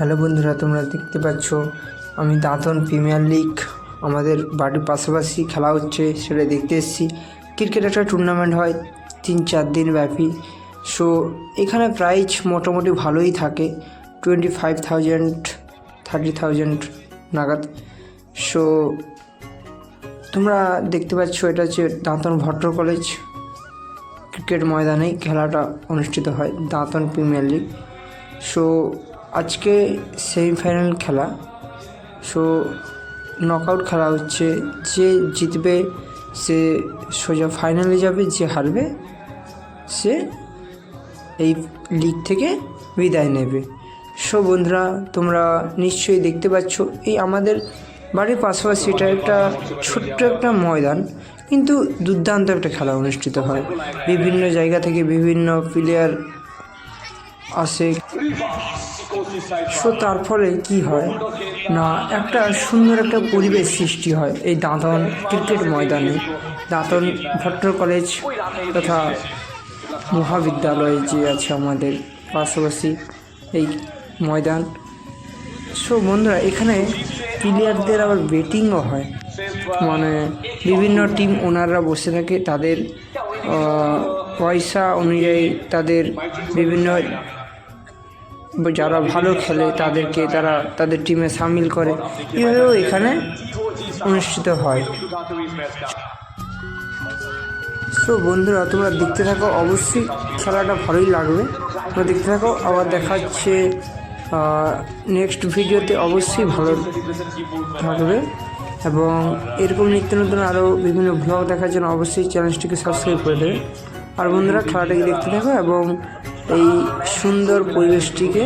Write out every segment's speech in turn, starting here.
Hello বন্ধুরা, তোমরা দেখতে পাচ্ছ আমি দাঁতন প্রিমিয়ার লিগ। আমাদের বাড়ির পাশাপাশি খেলা হচ্ছে, সেটা দেখতে এসেছি। ক্রিকেট একটা টুর্নামেন্ট হয়, তিন চার দিন ব্যাপী। সো এখানে প্রাইজ মোটামুটি ভালোই থাকে twenty five thousand thirty thousand নাগাদ। সো তোমরা দেখতে পাচ্ছ, এটা হচ্ছে দাঁতন ভট্টর কলেজ ক্রিকেট ময়দানেই খেলাটা অনুষ্ঠিত হয়, দাঁতন প্রিমিয়ার লিগ। সো আজকে সেমিফাইনাল খেলা। সো নকআউট খেলা হচ্ছে। যে জিতবে, সে সোজা ফাইনালে যাবে, যে হারবে, সে এই লিগ থেকে বিদায় নেবে। সো বন্ধুরা, তোমরা নিশ্চয়ই দেখতে পাচ্ছ, এই আমাদের বাড়ির পাশাপাশি এটা একটা ছোট্ট একটা ময়দান, কিন্তু দুর্দান্ত একটা খেলা অনুষ্ঠিত হয়। বিভিন্ন জায়গা থেকে বিভিন্ন প্লেয়ার আসে। সো তার ফলে কি হয় না, একটা সুন্দর একটা পরিবেশ সৃষ্টি হয় এই দাঁতন ক্রিকেট ময়দানে। দাঁতন ভট্ট কলেজ তথা মহাবিদ্যালয় যে আছে আমাদের পাশাপাশি এই ময়দান। সো বন্ধুরা, এখানে প্লেয়ারদের আবার ব্যাটিংও হয়। মানে বিভিন্ন টিম ওনাররা বসে থাকে, তাদের পয়সা অনুযায়ী তাদের বিভিন্ন যারা ভালো খেলে তাদেরকে তারা তাদের টিমে সামিল করে। এভাবেও এখানে অনুষ্ঠিত হয়। সো বন্ধুরা, তোমরা দেখতে থাকো, অবশ্যই খেলাটা ভালোই লাগবে। তোমরা দেখতে থাকো, আবার দেখা হচ্ছে নেক্সট ভিডিওতে অবশ্যই ভালো থাকবে। এবং এরকম নিত্য নতুন আরও বিভিন্ন ব্লগ দেখার জন্য অবশ্যই চ্যানেলটিকে সাবস্ক্রাইব করে দেবে। আর বন্ধুরা, খেলাটাকে দেখতে থাকো এবং এই সুন্দর পরিবেশটিকে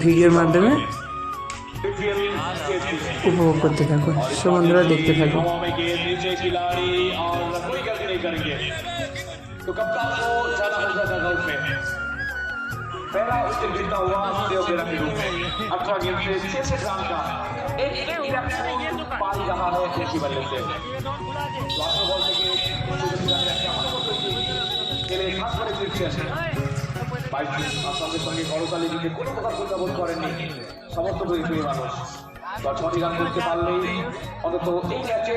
ভিডিওর মাধ্যমে উপভোগ করতে থাকো সো বন্ধুরা দেখতে থাকো हवा में गेंद नीचे खिलाड़ी और कोई गलती नहीं करेंगे तो कप्तान को जाना होगा डगआउट में पहला विकेट गिरता हुआ देव बेरा के रूप में अठारह गेंद से छह से रन का एक इलेक्ट्रॉन पाल रहा है कृषि बल्ले से लास्ट बॉल থেকে সুযোগ দিলেন একটা ভালো ফিরছেন আসামের সঙ্গে করতালি দিতে কোনো প্রকার প্রত্যাবোধ করেননি। সমস্ত পরিচয় মানুষ। দশ ছটি রান করতে পারলেই অন্তত এই ম্যাচে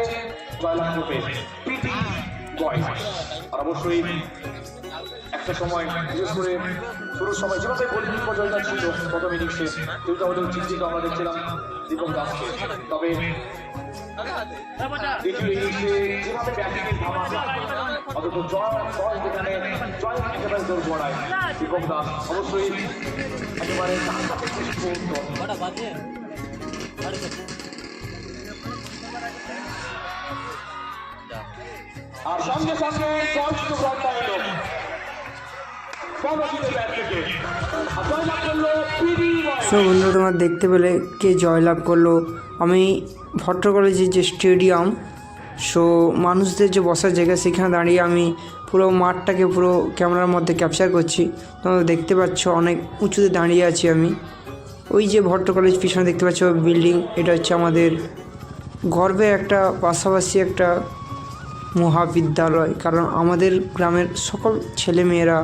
জয়লাভ করবে। পিটি বয় আর অবশ্যই একটা সময়, বিশেষ করে শুরুর সময় যেভাবে গোলকিপ পর্যন্ত ছিল প্রথম ইনিংসে দুর্গা হলেও চিন্তিত আমরা দেখছিলাম দীপক দাসকে। তবে দ্বিতীয় ইনিংসে যেভাবে অন্তত জয় জয় যেখানে, জয় একেবারে দীপক দাস, অবশ্যই একেবারে আর সঙ্গে সঙ্গে সো বন্ধুরা, তোমরা দেখতে পেলে কে জয়লাভ করল। আমি ভট্ট কলেজের যে স্টেডিয়াম সো মানুষদের যে বসার জায়গা, সেখানে দাঁড়িয়ে আমি পুরো মাঠটাকে, পুরো ক্যামেরার মধ্যে ক্যাপচার করছি। তোমরা দেখতে পাচ্ছ অনেক উঁচুতে দাঁড়িয়ে আছি আমি। ওই যে ভট্ট কলেজ পিছনে দেখতে পাচ্ছ বিল্ডিং এটা হচ্ছে আমাদের গর্বের একটা পাশাপাশি একটা মহাবিদ্যালয়, কারণ আমাদের গ্রামের সকল ছেলেমেয়েরা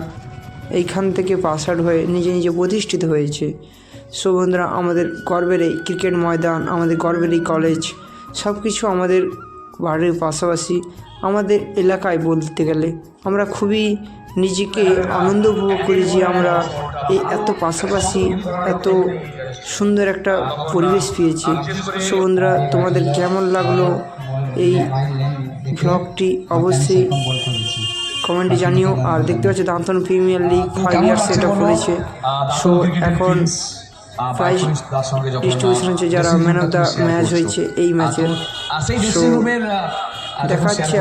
এইখান থেকে পাস আউট হয়ে নিজে নিজে প্রতিষ্ঠিত হয়েছে। সো বন্ধুরা, আমাদের গর্বের এই ক্রিকেট ময়দান, আমাদের গর্বের এই কলেজ সব কিছু আমাদের বাড়ির পাশাপাশি আমাদের এলাকায় বলতে গেলে আমরা খুবই নিজেকে আনন্দ উপভোগ করি যে আমরা এই এত পাশাপাশি এত সুন্দর একটা পরিবেশ পেয়েছি। সো বন্ধুরা, তোমাদের কেমন লাগল? এই ব্লগটি অবশ্যই কমেন্টে জানিও। আর দেখতে পাচ্ছি Dantan premier league five year set up করেছে। সো এখন প্রাইজ ডিস্ট্রিবিউশন হচ্ছে যারা ম্যান অফ দ্য ম্যাচ হয়েছে এই ম্যাচের সো So,